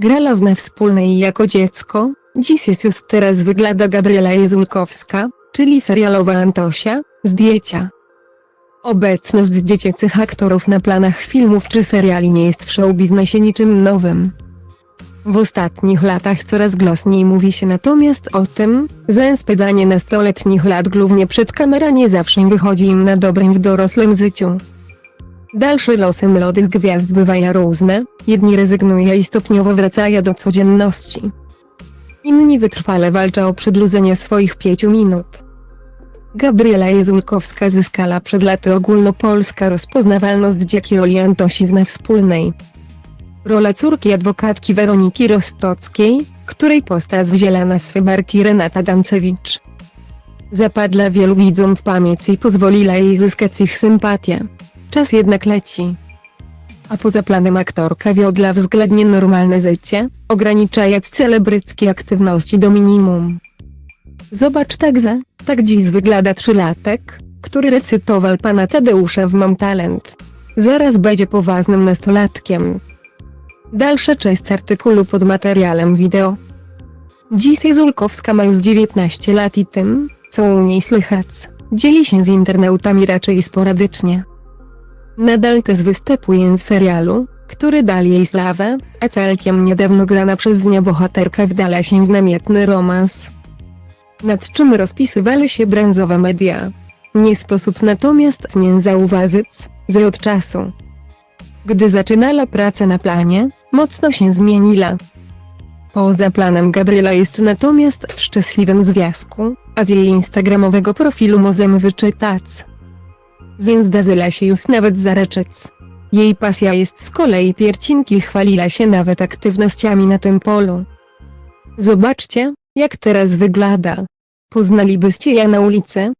Grała w wspólnej jako dziecko, dziś jest już teraz wygląda Gabriela Jezulkowska, czyli serialowa Antosia, zdjęcia. Obecność dziecięcych aktorów na planach filmów czy seriali nie jest w showbiznesie niczym nowym. W ostatnich latach coraz głośniej mówi się natomiast o tym, że spędzanie nastoletnich lat głównie przed kamerą nie zawsze wychodzi im na dobrym w dorosłym życiu. Dalsze losy młodych gwiazd bywają różne, jedni rezygnują i stopniowo wracają do codzienności. Inni wytrwale walczą o przedłużenie swoich pięciu minut. Gabriela Jezulkowska zyskała przed laty ogólnopolska rozpoznawalność dzięki roli Antosi w na wspólnej. Rola córki adwokatki Weroniki Rostockiej, której postać wzięła na swe barki Renata Dancewicz. Zapadła wielu widzom w pamięć i pozwoliła jej zyskać ich sympatię. Czas jednak leci. A poza planem aktorka wiodła względnie normalne życie, ograniczając celebryckie aktywności do minimum. Zobacz także, tak dziś wygląda trzylatek, który recytował pana Tadeusza w Mam Talent. Zaraz będzie poważnym nastolatkiem. Dalsza część artykułu pod materiałem wideo. Dziś Zulkowska ma już 19 lat i tym, co u niej słychać, dzieli się z internautami raczej sporadycznie. Nadal też występuje w serialu, który dał jej sławę, a całkiem niedawno grana przez nią bohaterka wdala się w namiętny romans. Nad czym rozpisywały się bręzowe media. Nie sposób natomiast nie zauważyć, że od czasu, gdy zaczynała pracę na planie, mocno się zmieniła. Poza planem Gabriela jest natomiast w szczęśliwym związku, a z jej instagramowego profilu możemy wyczytać. Więc zdarzyła się już nawet zareczec. Jej pasja jest z kolei piercinki chwaliła się nawet aktywnościami na tym polu. Zobaczcie, jak teraz wygląda. Poznalibyście ja na ulicy,